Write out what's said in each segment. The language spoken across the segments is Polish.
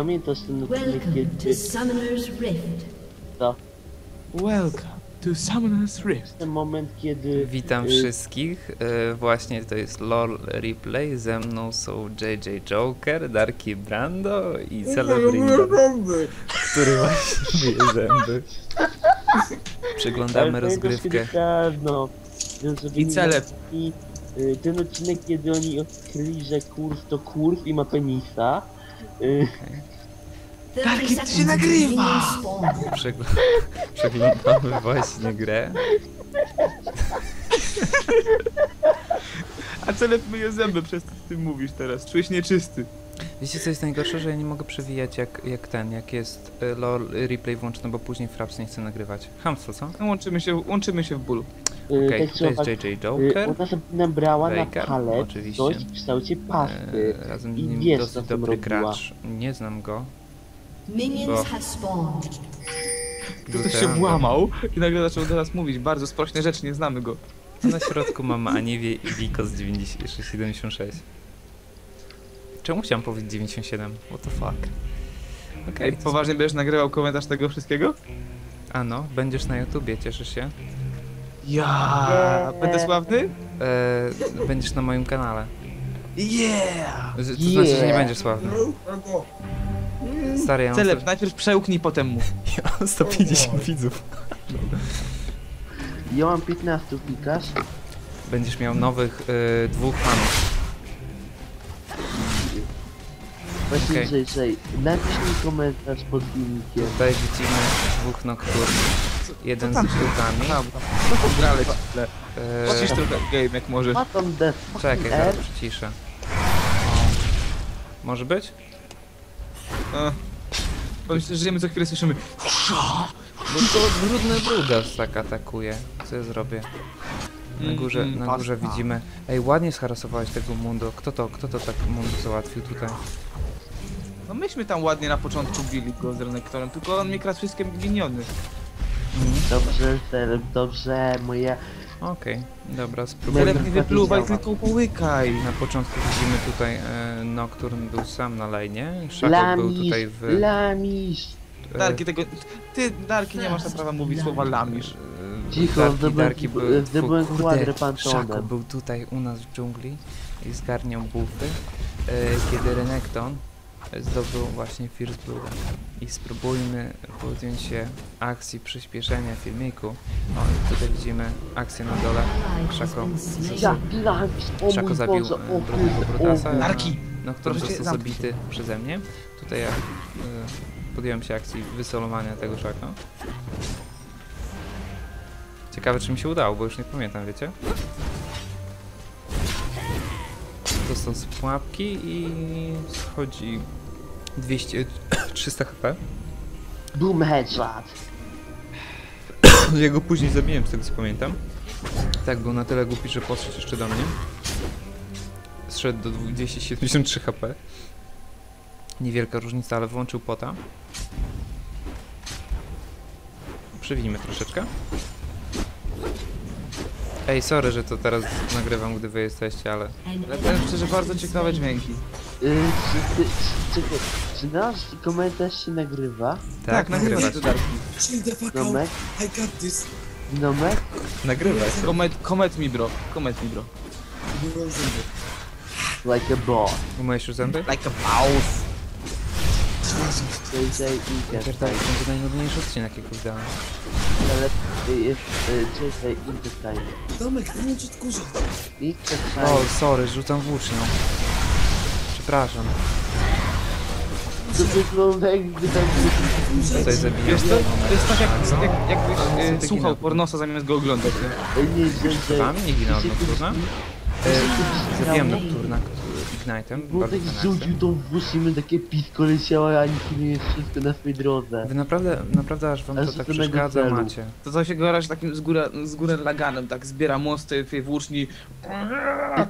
Pamiętasz ten odcinek, kiedy... to Summoner's Rift. To, Welcome to Summoner's Rift. ten moment, kiedy... Witam y, wszystkich. E, Właśnie to jest LOL Replay. Ze mną są JJ Joker, Darky Brando i Celebrinder, który właśnie myje zęby. Przeglądamy rozgrywkę. Dawno. zrobili I celeb. I y, ten odcinek, kiedy oni odkryli, że kurw to kurw i ma penisa. Darki, to się nagrywa! Przegl przeglądamy właśnie grę. A celeb myje zęby przez to, co ty mówisz teraz. Czułeś nieczysty. Wiecie co jest najgorsze, że ja nie mogę przewijać jak, jak ten, jak jest e, LOL Replay włączony, bo później Fraps nie chce nagrywać. Hamstwo, co? No, łączymy się, łączymy się w bólu. y, Okej, tak to jest JJ y, Joker. ona sobie nabrała na Veigar, palet oczywiście. coś w kształcie pasty. E, razem z I nim wiesz, co dosyć tam dobry robiła. gracz. Nie znam go. Minions Bo- have spawned. Ktoś się włamał i nagle zaczął do nas mówić bardzo sprośne rzeczy, nie znamy go. Na środku mamy Aniwie i Wiko z 90 76. Czemu chciałem powiedzieć 97? What the fuck? Okej, Ej, poważnie będziesz nagrywał komentarz tego wszystkiego? a no, będziesz na YouTubie, cieszysz się? Ja, będę sławny? E, będziesz na moim kanale. Yeah! To znaczy, że nie będziesz sławny. Stary, ja Celeb, sto- najpierw przełknij, potem mów. ja mam 150 widzów. Ja mam 15 pikasz. Będziesz miał nowych e, dwóch fanów. Właśnie, okay. że, napisz mi komentarz pod filmikiem. Tutaj widzimy dwóch nocturnych. Jeden z tam żółtami. No to grałeś źle. E, Cisz trochę game, jak możesz. Tam czekaj, zaraz przyciszę. Może być? A. Powiem szczerze, że my co chwilę słyszymy Bo to brudny brudas tak atakuje. Co ja zrobię? Na górze, Mm, na górze pasta. widzimy. Ej, ładnie scharasowałeś tego Mundo. Kto to, kto to tak Mundo załatwił tutaj? No myśmy tam ładnie na początku bili go z Renektorem, tylko on mi kradł wszystkie miniony. Dobrze, Celeb, dobrze, moja... Okej, dobra, spróbuję. Nie wypluwaj, tylko połykaj. Na początku widzimy tutaj e, Nocturne był sam na lejnie. Szako był Lamisz, tutaj w... lamisz. e, Darki tego... Ty, Darki, nie masz na prawa mówić słowa lamisz. e, Cicho, Darki, zdobyłem- Darki był... zdobyłem fu- kwadrę kurde, pantonem. Szako był tutaj u nas w dżungli i zgarniał bufy, e, kiedy Renekton zdobył właśnie First Blood. I spróbujmy podjąć się akcji przyspieszenia filmiku. O, i tutaj widzimy akcję na dole. Szako, Szako zabił e, brudnego kurde, Brutasa. o a Darki, Nocturne proszę cię, został zabity przeze mnie. Tutaj ja e, podjąłem się akcji wysolowania tego Szaka. Ciekawe czy mi się udało, bo już nie pamiętam, wiecie? Dostał z pułapki i schodzi 200, 300 HP. Boom headshot. Ja go później zabiłem, z tego co pamiętam. Tak, był na tyle głupi, że podszedł jeszcze do mnie. Zszedł do 273 HP. Niewielka różnica, ale włączył pota. Przewijmy troszeczkę. Ej, sorry, że to teraz nagrywam, gdy wy jesteście, ale... ale powiem szczerze, bardzo ciekawe dźwięki. Czy, ty, czy, czekaj, czy nasz komentarz się nagrywa? Tak, nagrywa się to Darki. Chill the fuck Domek? out. I got this. Domek? Nagrywa się. Komet, komet mi bro, komet mi bro. Byłem zęby. Like a boss. Umyjesz już zęby? Like a mouse. JJ i Pierdolę, to będzie najnudniejszy odcinek, jaki wydałem. Ale y, jest y, JJ. Domek, nie czy odkurza. O, sorry, rzucam włócznią. Przepraszam. To wygląda jakby tam... Tutaj zabijam. Wiesz co, to jest tak jak, No. jak, jakbyś e, słuchał pornosa zamiast go oglądać, nie? Nie. Wami nie ginął od Nocturna? E, Zabijam. Nocturna Ignite'em, Bo tak rzucił tą włócznię, takie pisko leciało, a nic nie jest wszystko na swojej drodze. Wy naprawdę, naprawdę aż wam to tak przeszkadza celu. macie. To co się garaż takim z góry, z góry laganem, tak zbiera mosty w tej włóczni.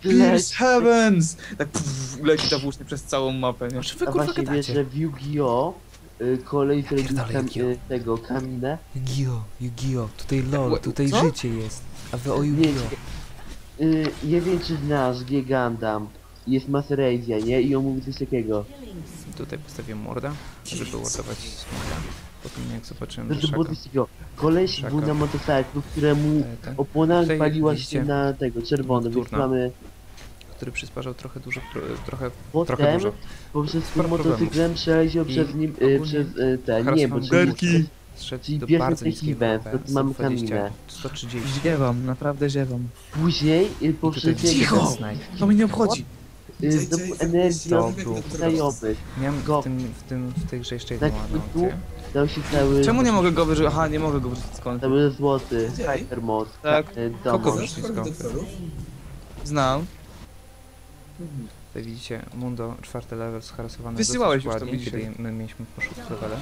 Pierce Heavens! Tak pff, leci ta włócznia przez całą mapę, nie? Czy wy kurwa właśnie wiesz, gadacie? że w Yu-Gi-Oh! y, kolej zrobił Yu-Gi-Oh! y, tego, kaminę. Yu-Gi-Oh, Yu-Gi-Oh, tutaj LOL, Ła- tutaj co? życie jest. A wy o Nie, Yu-Gi-Oh. y, nie wiem czy znasz G Jest Maserazia, nie? I on mówi coś takiego. tutaj postawiłem morda, żeby ładować smoka. Potem jak zobaczyłem, że To było szaka, coś takiego. Koleś Szaka. był na motorcyklu, któremu e, opona Tutaj paliła się na tego, czerwony, więc mamy który przysparzał trochę dużo, tro- trochę, trochę potem dużo. poprzez tym motocyklem przeleciał przez nim, y, przez y, te, nie, bo harasowany przez Gerki. Zszedł Czyli do bierzmy bardzo te hiwę, to mamy 120, kaminę. 130. Ziewam, naprawdę ziewam. Później I poprzez Cicho! To mnie nie obchodzi. Y, zdobył energię to od był- znajomych. Miałem Go. w tym, w tym, w tej grze jeszcze jedną Tak, opcję. Dał się cały, Czemu nie mogę go wyrzucić? Aha, nie mogę go wyrzucić skąd. cały złoty, hypermod, Tak. y, Kogo? parę doktorów? Znam. Mhm. Tutaj widzicie Mundo, czwarty level, zharasowany Wysyłałeś już to ładnie, mi kiedy my mieliśmy po szóstym levele.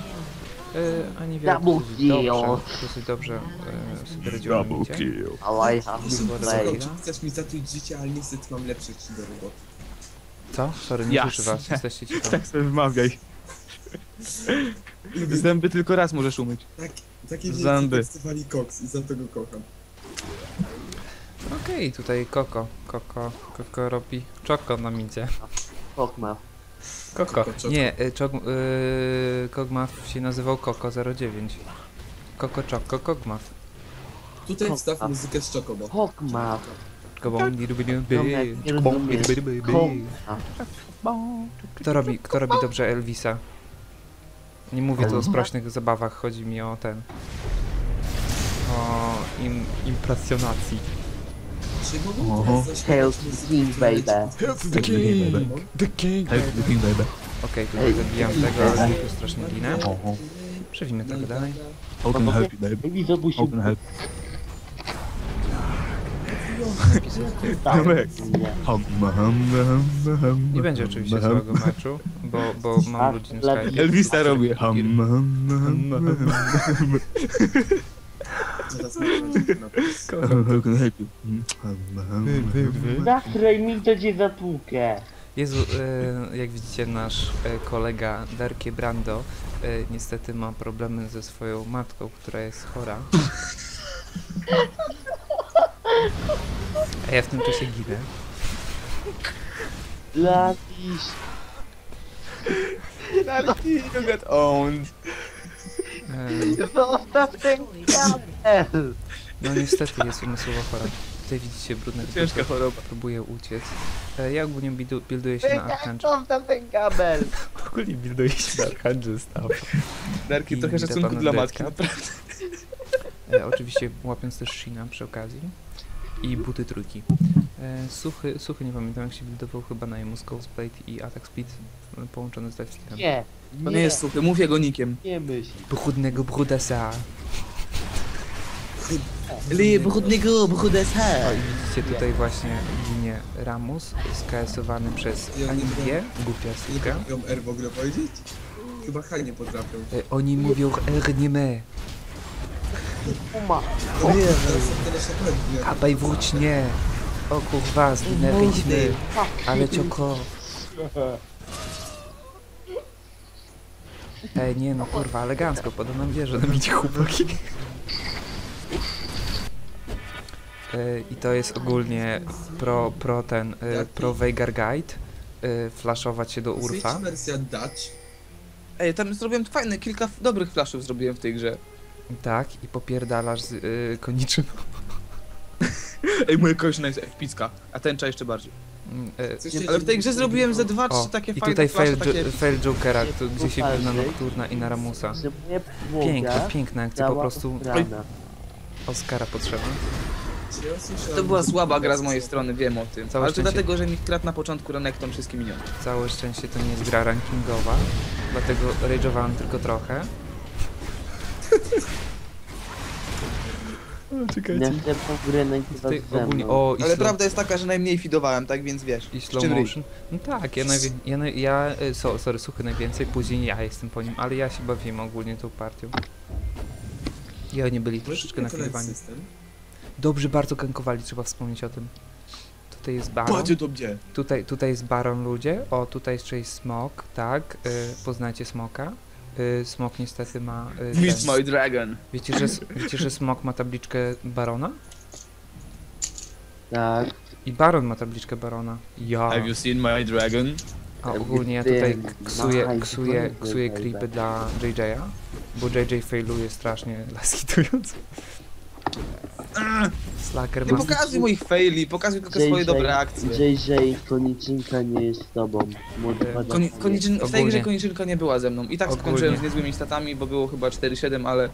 Yy, a niewiele Double dosyć kill. dobrze, dosyć dobrze yy, sobie radziło na micie. Ale I have Proszę, to play. Zoro, chcesz mi zatruć życie, ale niestety mam lepsze ci do roboty. Co? Sorry, nie Jasne. słyszę was, jesteście ci tam. Tak sobie wymawiaj. Zęby tylko raz możesz umyć. tak, takie Zęby. testowali koks i za to go kocham. Okej, tutaj Koko, Koko, Koko robi czoko na micie. Pokma. Koko. Czoko. Nie, y, czok, y, Kogmaf się nazywał Koko 09. Koko Czoko Kogmaf. Tutaj wstaw muzykę z Chocobo. Pokma. Pokma. Kto robi, kto robi dobrze Elvisa? Nie mówię tu o sprośnych zabawach, chodzi mi o ten. O im, impresjonacji. Czy mogę teraz zaśpiewać Hail muzykę, King, która leci baby. w- Hail to the king! The king! Okej, tutaj Ej, zabijam ej, tego, ale tu strasznie ginę. Przewimy trochę dalej. I help can I help? Tak, nie. Będzie oczywiście złego meczu, bo, bo mam ludzi na Skype. Elvisa robię. Zastraj mi to cię zatłukę. Jezu, e, jak widzicie, nasz e, kolega Darkie Brando e, niestety ma problemy ze swoją matką, która jest chora. A ja w tym czasie ginę. Latisz. You get owned. Zostaw ten kabel. no niestety jest umysłowo chora. Tutaj widzicie brudne Ciężka choroba. próbuje uciec. E, ja ogólnie buildu, builduję się na Archangel. Zostaw ten kabel. Ogólnie builduję się na Archangel Staff. Darki, I trochę idę szacunku dla matki, naprawdę. E, oczywiście łapiąc też Shina przy okazji. I buty trójki. E, suchy, suchy nie pamiętam jak się buildował chyba na jemu Skull's Blade i Attack Speed e, połączony z Lifestealem. Nie. To nie jest suchy, mów jego nikiem. Nie myśl. Pochudnego brudasa. Li, brudnego, brudesa. O i widzicie tutaj właśnie ginie Ramus, skasowany przez Ja nie Anibię, głupia Nie suka. potrafią R w ogóle powiedzieć? Chyba H nie potrafią. E, oni mówią. O nie, teraz są tyle szepetnie. kabaj wróć nie. O kurwa, zginęliśmy, ale cioko. Ej, nie no kurwa, elegancko, poda nam wieżę, na bicie chłopaki. E, I to jest ogólnie pro, pro ten, e, pro Veigar Guide, e, flashować się do Urfa. Jest wersja Dutch. Ej, tam zrobiłem fajne, kilka dobrych flashów zrobiłem w tej grze. Tak, i popierdalasz z y, koniczym. Ej, moja koźna jest epicka, a tęcza jeszcze bardziej. Się Ale w tej grze zrobiłem ze dwa, trzy takie I fajne tutaj flasze, fail, takie... fail Jokera, tu, gdzie się Poważnie? na Nocturna i na Ramusa. Piękna, piękna akcja, po prostu. Oscara potrzebna. Słyszałem- To była słaba gra z mojej strony, wiem o tym. Całe Ale to szczęście- dlatego, że mi kradł na początku Renekton wszystkie miniony. Całe szczęście to nie jest gra rankingowa, dlatego rage'owałem tylko trochę. Następną grę nagrywa Tutaj ze ogólnie, mną. o i Ale slow, prawda jest taka, że najmniej fidowałem, tak więc wiesz. i slow motion. No tak, ja, najwie, ja, naj- ja y, so, sorry, suchy najwięcej, później ja jestem po nim, ale ja się bawiłem ogólnie tą partią. I oni byli Możesz troszeczkę nakrywani. system? Dobrze bardzo gankowali, trzeba wspomnieć o tym. Tutaj jest Baron, Patrzcie to gdzie. tutaj, tutaj jest Baron ludzie, o tutaj jeszcze jest Smok, tak, y, poznajcie Smoka. Y, Smok niestety ma... Y, Meet ten- my dragon. wiecie, że, wiecie, że Smok ma tabliczkę Barona? Tak. I Baron ma tabliczkę Barona. Ja. Have you seen my dragon? A ogólnie ja tutaj ksuję, ksuję, ksuję klipy dla JJ'a, bo JJ failuje strasznie lasitując. Slacker Nie pokazuj moich faili, pokazuj tylko swoje dobre akcje. JJ Koniczynka nie jest z tobą. Młody E, Koni, koniczyn, w tej grze koniczynka nie była ze mną. I tak Ogólnie. skończyłem z niezłymi statami, bo było chyba 4-7, ale...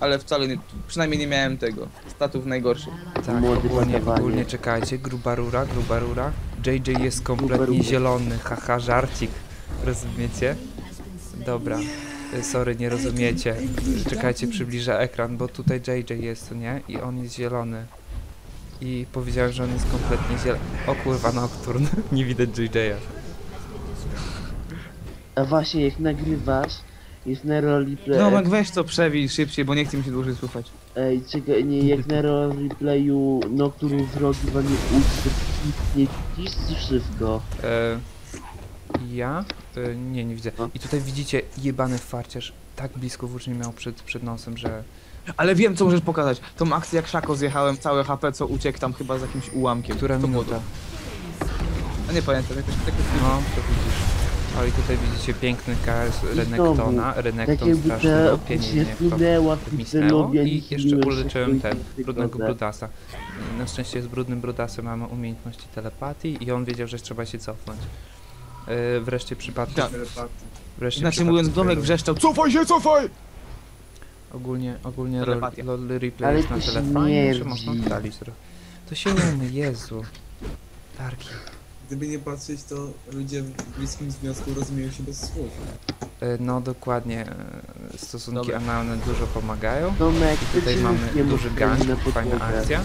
Ale wcale nie, przynajmniej nie miałem tego. Statów najgorszych. Tak, Młody ogólnie, ogólnie czekajcie, gruba rura, gruba rura. JJ jest kompletnie zielony, haha, żarcik. Rozumiecie? Dobra. Sorry, nie rozumiecie. Czekajcie, przybliżę ekran, bo tutaj JJ jest, co nie? I on jest zielony. I powiedziałem, że on jest kompletnie zielony. O kurwa, Nocturne. nie widać JJ'a. A właśnie, jak nagrywasz, jest na roleplay... No, jak weź to przewij szybciej, bo nie chce mi się dłużej słuchać. Ej, czekaj, nie, jak na roleplayu Nocturne wrogi wam nie uczy, nie widzisz wszystko. E, ja? E, nie, nie widzę. I tutaj widzicie jebany farciarz. Tak blisko włócznie miał przed, przed nosem, że... Ale wiem, co możesz pokazać. Tą akcję jak Szako zjechałem, całe HP, co uciekł tam chyba z jakimś ułamkiem. Która to było minuta? to? Nie pamiętam, jakoś jakoś... No, to widzisz. O i tutaj widzicie piękny KS Renektona. Tak Renekton strasznie ta pieniędzy się wpłynęła w misnęło celowie, i jeszcze uleczyłem ten, brudnego brudnego brudasa. Na szczęście z brudnym brudasem mamy umiejętności telepatii i on wiedział, że trzeba się cofnąć. Yy, wreszcie przypadku... Tak. Wreszcie Znaczy przypadku mówiąc, Domek wrzeszczał, cofaj się, cofaj! Ogólnie, ogólnie lol, Telepatia. lol replay Ale jest na fajny, że można oddalić. trochę. To się umie, Jezu. Tarki. Gdyby nie patrzeć, to ludzie w bliskim związku rozumieją się bez słów. E, No dokładnie, e, stosunki Dobra. analne dużo pomagają. Tomek, I tutaj mamy duży gang, fajna akcja.